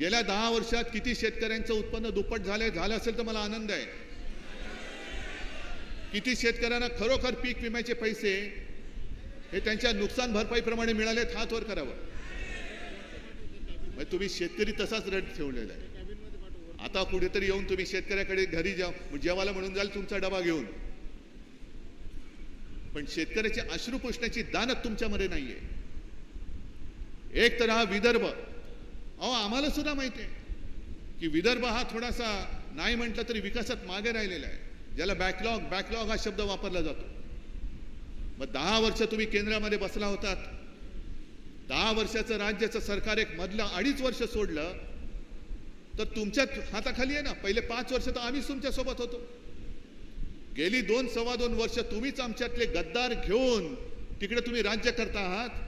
गेल्या दहा वर्षात किती शेतकऱ्यांचं उत्पन्न दुप्पट झाले झालं असेल तर मला आनंद आहे. किती शेतकऱ्यांना खरोखर पीक विम्याचे पैसे हे त्यांच्या नुकसान भरपाईप्रमाणे मिळालेत हात वर करावं. मग तुम्ही शेतकरी तसाच रड ठेवलेला आहे. आता कुठेतरी येऊन तुम्ही शेतकऱ्याकडे घरी जा जेवायला म्हणून जाल तुमचा डबा घेऊन. पण शेतकऱ्याची अश्रू पुसण्याची दानत तुमच्यामध्ये नाहीये. एक तर हा विदर्भ अहो आम्हाला सुद्धा माहिती आहे की विदर्भ हा थोडासा नाही म्हटलं तरी विकासात मागे राहिलेला आहे ज्याला बॅकलॉग बॅकलॉग हा शब्द वापरला जातो. मग दहा वर्ष तुम्ही केंद्रामध्ये बसला होतात. दहा वर्षाचं राज्याचं सरकार एक मधलं अडीच वर्ष सोडलं तर तुमच्या हाताखाली आहे ना पहिले पाच वर्ष तर आम्हीच तुमच्यासोबत होतो. गेली दोन सव्वा दोन वर्ष तुम्हीच आमच्यातले गद्दार घेऊन तिकडे तुम्ही राज्य करता आहात.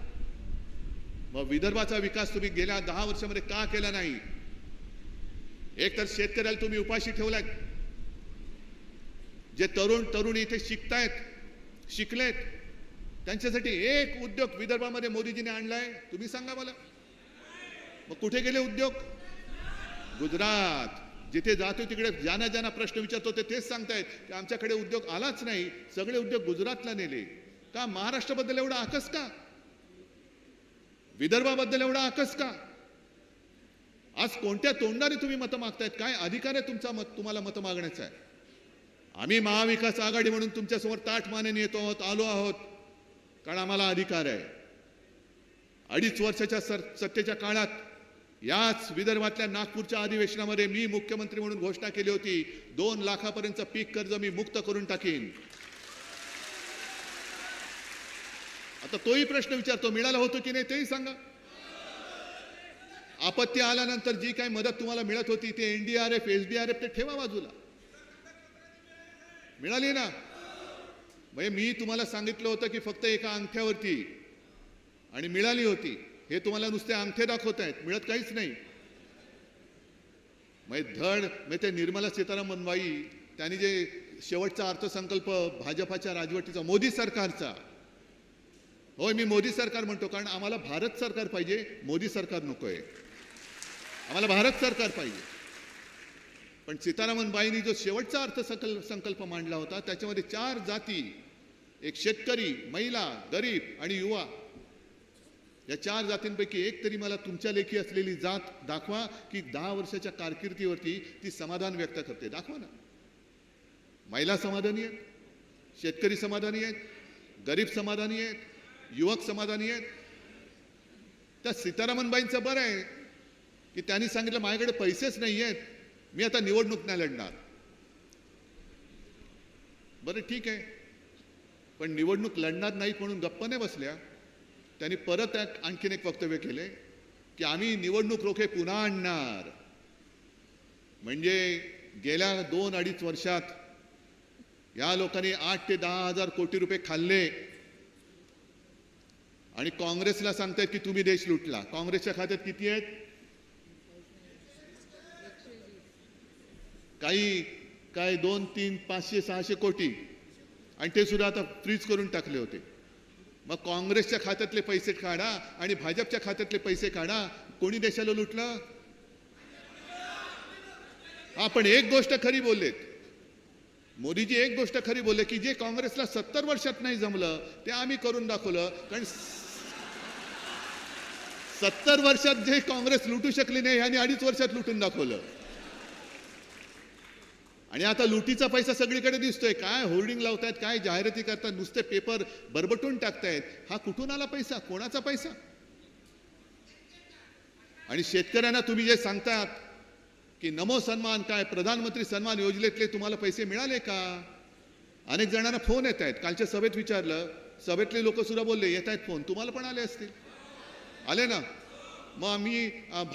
मग विदर्भाचा विकास तुम्ही गेल्या दहा वर्षामध्ये का केला नाही? एक तर शेतकऱ्याला तुम्ही उपाशी ठेवलाय जे तरुण तरुणी इथे शिकतायत शिकलेत त्यांच्यासाठी एक उद्योग विदर्भामध्ये मोदीजीने आणलाय. तुम्ही सांगा मला. मग कुठे गेले उद्योग? गुजरात. जिथे जातो तिकडे ज्यांना ज्यांना प्रश्न विचारतो ते तेच सांगतायत की आमच्याकडे उद्योग आलाच नाही. सगळे उद्योग गुजरातला नेले. का महाराष्ट्राबद्दल एवढा आकस का? विदर्भाबद्दल एवढा आकस का? आज कोणत्या तोंडाने तुम्ही मतं मागतायत? काय अधिकार आहे तुमचा मत तुम्हाला मतं मागण्याचा? आहे आम्ही महाविकास आघाडी म्हणून तुमच्यासमोर ताठ मानेने येतो आहोत आलो आहोत. कारण आम्हाला अधिकार आहे. अडीच वर्षाच्या सर सत्तेच्या काळात याच विदर्भातल्या नागपूरच्या अधिवेशनामध्ये मी मुख्यमंत्री म्हणून घोषणा केली होती दोन लाखापर्यंत पीक कर्ज मी मुक्त करून टाकीन. आता तोही प्रश्न विचारतो मिळाला होतो की नाही तेही सांगा. आपत्ती आल्यानंतर जी काही मदत तुम्हाला मिळत होती ते एनडीआरएफ एसडीआरएफ ते ठेवा बाजूला. मिळाली ना? म्हणजे मी तुम्हाला सांगितलं होतं की फक्त एका अंगठ्यावरती आणि मिळाली होती. हे तुम्हाला नुसते अंगठे दाखवत आहेत मिळत काहीच नाही. म्हणजे धड म्हणजे ते निर्मला सीतारामन बाई त्यांनी जे शेवटचा अर्थसंकल्प भाजपाच्या राजवटीचा मोदी सरकारचा होय मी मोदी सरकार म्हणतो कारण आम्हाला भारत सरकार पाहिजे मोदी सरकार नको आहे आम्हाला भारत सरकार पाहिजे. पण सीतारामन बाईंनी जो शेवटचा अर्थसंकल्प संकल्प मांडला होता त्याच्यामध्ये चार जाती एक शेतकरी महिला गरीब आणि युवा या चार जातींपैकी एक तरी मला तुमच्या लेखी असलेली जात दाखवा की दहा वर्षाच्या कारकिर्दीवरती ती समाधान व्यक्त करते. दाखवा ना. महिला समाधानी आहेत शेतकरी समाधानी आहेत गरीब समाधानी आहेत युवक समाधानी आहेत त्या सीतारामनबाईंचं बरं आहे की त्यांनी सांगितलं माझ्याकडे पैसेच नाही आहेत मी आता निवडणूक नाही लढणार. बरं ठीक आहे. पण निवडणूक लढणार नाहीत म्हणून गप्प नाही बसल्या. त्यांनी परत आणखीन एक वक्तव्य केले की आम्ही निवडणूक रोखे पुन्हा आणणार. म्हणजे गेल्या दोन अडीच वर्षात या लोकांनी आठ ते दहा हजार कोटी रुपये खाल्ले. आणि काँग्रेसला सांगतायत की तुम्ही देश लुटला. काँग्रेसच्या खात्यात किती आहेत? काही काय दोन तीन पाचशे सहाशे कोटी. आणि ते सुद्धा आता फ्रीज करून टाकले होते. मग काँग्रेसच्या खात्यातले पैसे काढा आणि भाजपच्या खात्यातले पैसे काढा. कोणी देशाला लुटलं? हा पण एक गोष्ट खरी बोललेत. मोदीजी एक गोष्ट खरी बोलले की जे काँग्रेसला सत्तर वर्षात नाही जमलं ते आम्ही करून दाखवलं. कारण सत्तर वर्षात जे काँग्रेस लुटू शकली नाही यांनी अडीच वर्षात लुटून दाखवलं. आणि आता लुटीचा पैसा सगळीकडे दिसतोय. काय होर्डिंग लावतायत काय जाहिराती करतात नुसते पेपर बरबटून टाकतायत. हा कुठून आला पैसा? कोणाचा पैसा? आणि शेतकऱ्यांना तुम्ही जे सांगतात की नमो सन्मान काय प्रधानमंत्री सन्मान योजनेतले तुम्हाला पैसे मिळाले का? अनेक जणांना फोन येत आहेत कालच्या सभेत विचारलं. सभेतले लोक सुद्धा बोलले येत आहेत फोन. तुम्हाला पण आले असतील. आले ना? मग मी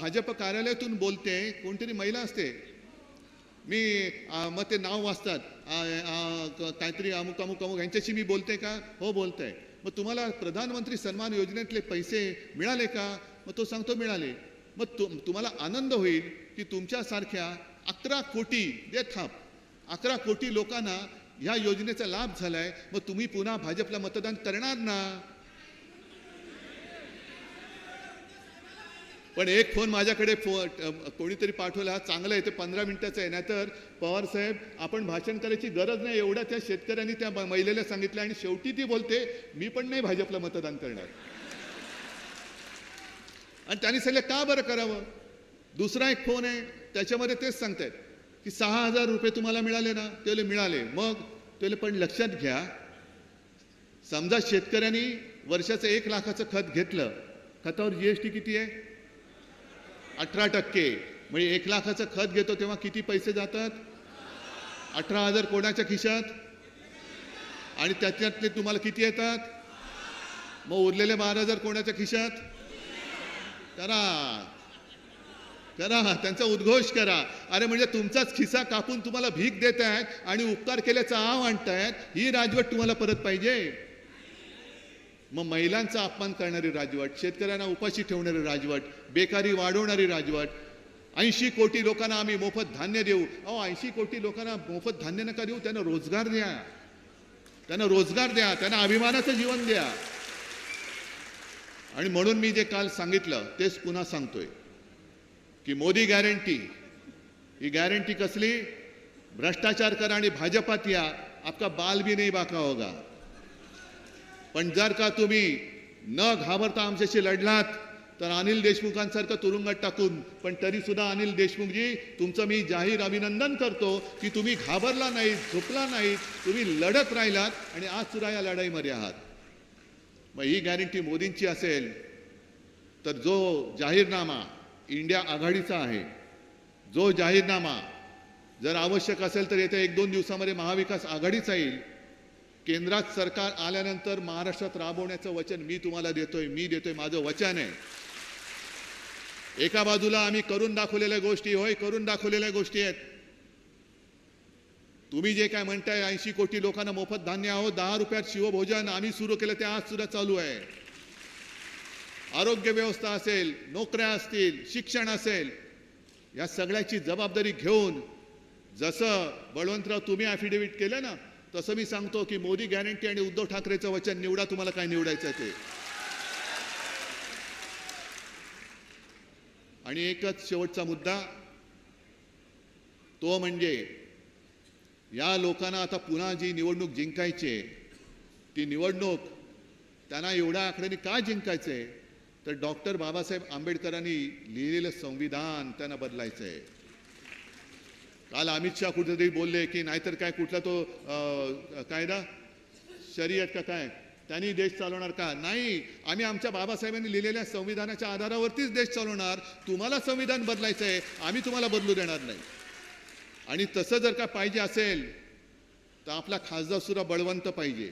भाजप कार्यालयातून बोलते कोणतरी महिला असते. मी मग ते नाव वाचतात. काहीतरी अमुक अमुक अमुक यांच्याशी मी बोलते का? हो बोलतंय मग तुम्हाला प्रधानमंत्री सन्मान योजनेतले पैसे मिळाले का? मग तो सांगतो मिळाले. मग तु तुम्हाला आनंद होईल की तुमच्यासारख्या अकरा कोटी दे थाप अकरा कोटी लोकांना ह्या योजनेचा लाभ झालाय. मग तुम्ही पुन्हा भाजपला मतदान करणार ना? पण एक फोन माझ्याकडे फो कोणीतरी पाठवला हा चांगला आहे ते पंधरा मिनिटाचं आहे नाहीतर पवार साहेब आपण भाषण करायची गरज नाही एवढा त्या शेतकऱ्यांनी त्या महिलेला सांगितलं आणि शेवटी ती बोलते मी पण नाही भाजपला मतदान करणार. आणि त्यांनी सांगितलं का बरं करावं? दुसरा एक फोन आहे त्याच्यामध्ये तेच सांगतायत की सहा हजार रुपये तुम्हाला मिळाले ना त्याला मिळाले. मग त्याला पण लक्षात घ्या समजा शेतकऱ्यांनी वर्षाचं एक लाखाचं खत घेतलं खतावर जी एस टी किती आहे? अठरा टक्के. म्हणजे एक लाखाचं खत घेतो तेव्हा किती पैसे जातात? अठरा हजार कोणाच्या खिशात? आणि त्याच्यातले तुम्हाला किती येतात? मग उरलेले बारा हजार कोणाच्या खिशात? करा. करा. त्यांचा उद्घोष करा. अरे म्हणजे तुमचाच खिसा कापून तुम्हाला भीक देत आहेत आणि उपकार केल्याचा आव आणतायत ही राजवट तुम्हाला परत पाहिजे. मग महिलांचा अपमान करणारी राजवट शेतकऱ्यांना उपाशी ठेवणारी राजवट बेकारी वाढवणारी राजवट. ऐंशी कोटी लोकांना आम्ही मोफत धान्य देऊ. अहो ऐंशी कोटी लोकांना मोफत धान्य नका देऊ त्यांना रोजगार द्या. त्यांना रोजगार द्या त्यांना अभिमानाचं जीवन द्या. आणि म्हणून मी जे काल सांगितलं तेच पुन्हा सांगतोय. की मोदी गॅरंटी ही गॅरंटी कसली? भ्रष्टाचार करा आणि भाजपात या. आपका बाल भी नाही बाका होगा. पण जर का तुम्ही न घाबरता आमच्याशी लढलात तर अनिल देशमुखांसारखं तुरुंगात टाकून पण तरीसुद्धा अनिल देशमुखजी तुमचं मी जाहीर अभिनंदन करतो की तुम्ही घाबरला नाही झोपला नाही तुम्ही लढत राहिलात आणि आज सुद्धा या लढाईमध्ये आहात. मग ही गॅरंटी मोदींची असेल तर जो जाहीरनामा इंडिया आघाडीचा आहे जो जाहीरनामा जर आवश्यक असेल तर येत्या एक दोन दिवसामध्ये महाविकास आघाडीचा येईल केंद्रात सरकार आल्यानंतर महाराष्ट्रात राबवण्याचं वचन मी तुम्हाला देतोय मी देतोय माझं वचन आहे. एका बाजूला आम्ही करून दाखवलेल्या गोष्टी होय करून दाखवलेल्या गोष्टी आहेत. तुम्ही जे काय म्हणताय ऐंशी कोटी लोकांना मोफत धान्य आहोत दहा रुपयात शिवभोजन आम्ही सुरू केलं ते आज सुद्धा चालू आहे. आरोग्य व्यवस्था असेल नोकऱ्या असतील शिक्षण असेल या सगळ्याची जबाबदारी घेऊन जसं बळवंतराव तुम्ही ॲफिडेव्हिट केलं ना तसं मी सांगतो की मोदी गॅरंटी आणि उद्धव ठाकरेचं वचन निवडा तुम्हाला काय निवडायचं ते. आणि एकच शेवटचा मुद्दा तो म्हणजे या लोकांना आता पुन्हा जी निवडणूक जिंकायची आहे, ती निवडणूक त्यांना एवढ्या आकड्याने का जिंकायचं आहे तर डॉक्टर बाबासाहेब आंबेडकरांनी लिहिलेलं संविधान त्यांना बदलायचं आहे काल अमित शहा कुठेतरी बोलले की नाहीतर काय कुठला तो कायदा? शरीयत का काय? त्यांनी देश चालवणार का? नाही. आम्ही आमच्या बाबासाहेबांनी लिहिलेल्या संविधानाच्या आधारावरतीच देश चालवणार. तुम्हाला संविधान बदलायचं आहे आम्ही तुम्हाला बदलू देणार नाही. आणि तसं जर का पाहिजे असेल तर आपला खासदार सुद्धा बळवंत पाहिजे.